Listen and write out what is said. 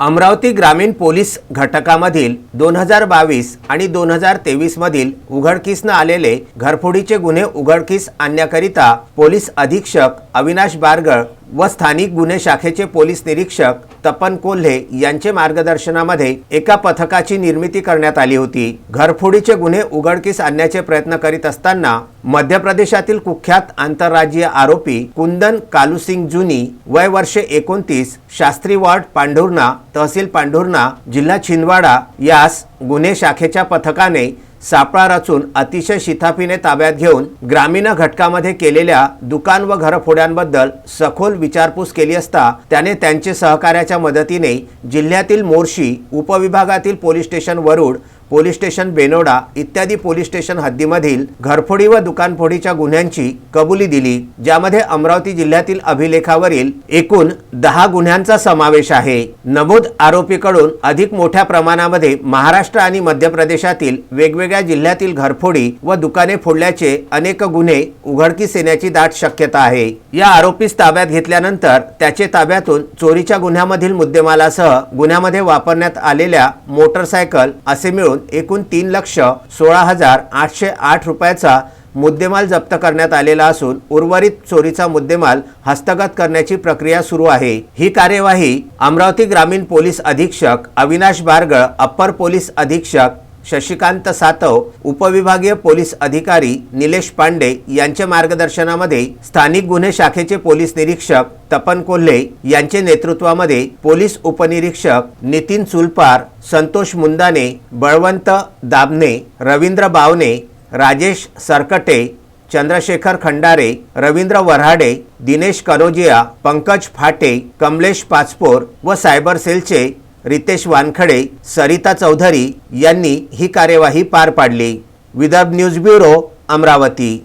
अमरावती ग्रामीण पोलीस घटकामधील दोन हजार बावीस आणि दोन हजार तेवीस मधील उघडकीस न आलेले घरफोडीचे गुन्हे उघडकीस आणण्याकरिता पोलीस अधीक्षक अविनाश बारगळ व स्थानिक गुन्हे शाखेचे पोलीस निरीक्षक तपन कोल्हे यांचे मार्गदर्शनामध्ये एका पथकाची निर्मिती करण्यात आली होती. घरफोडीचे गुन्हे उघडकीस आणण्याचे प्रयत्न करीत असताना मध्य प्रदेशातील कुख्यात आंतरराज्यीय आरोपी कुंदन कालुसिंग जुनी वय वर्षे एकोणतीस शास्त्री वार्ड पांढुर्णा तहसील पांढुर्णा जिल्हा छिंदवाडा यास गुन्हे शाखेच्या पथकाने सापळा रचून अतिशय शिथाफीने ताब्यात घेऊन ग्रामीण घटकामध्ये केलेल्या दुकान व घरफोड्यांबद्दल सखोल विचारपूस केली असता त्याने त्यांचे सहकार्याच्या मदतीने जिल्ह्यातील Morshi उपविभागातील police station Warud police station Benoda इत्यादी पोलीस स्टेशन हद्दीमधील घरफोडी व दुकानफोडीच्या गुन्ह्यांची कबुली दिली ज्यामध्ये अमरावती जिल्ह्यातील अभिलेखावरील एकूण दहा गुन्ह्यांचा समावेश आहे. नमूद आरोपीकडून अधिक मोठ्या प्रमाणामध्ये महाराष्ट्र आणि मध्य प्रदेशातील वेगवेगळ्या जिल्ह्यातील घरफोडी व दुकाने फोडल्याचे अनेक गुन्हे उघडकीस येण्याची दाट शक्यता आहे. या आरोपीस ताब्यात घेतल्यानंतर त्याचे ताब्यातून चोरीच्या गुन्ह्यामधील मुद्देमालासह गुन्ह्यामध्ये वापरण्यात आलेल्या मोटरसायकल असे मिळून एकूण तीन लक्ष सोळा हजार आठशे आठ रुपयाचा मुद्देमाल जप्त करण्यात आलेला असून उर्वरित चोरीचा मुद्देमाल हस्तगत करण्याची प्रक्रिया सुरू आहे. ही कार्यवाही अमरावती ग्रामीण पोलीस अधीक्षक अविनाश बारगळ अप्पर पोलीस अधीक्षक शशिकांत सातव उपविभागीय पोलीस अधिकारी निलेश पांडे यांच्या मार्गदर्शनामध्ये स्थानिक गुन्हे शाखेचे पोलीस निरीक्षक तपन कोल्हे यांचे नेतृत्वामध्ये पोलीस उपनिरीक्षक नितीन चुलपार संतोष मुंदाने बळवंत दाबने रवींद्र बावने राजेश सरकटे चंद्रशेखर खंडारे रवींद्र वऱ्हाडे दिनेश कनोजिया पंकज फाटे कमलेश पाचपोर व सायबर सेलचे रितेश वानखडे सरिता चौधरी यांनी ही कार्यवाही पार पाडली. Vidarbha news bureau Amravati.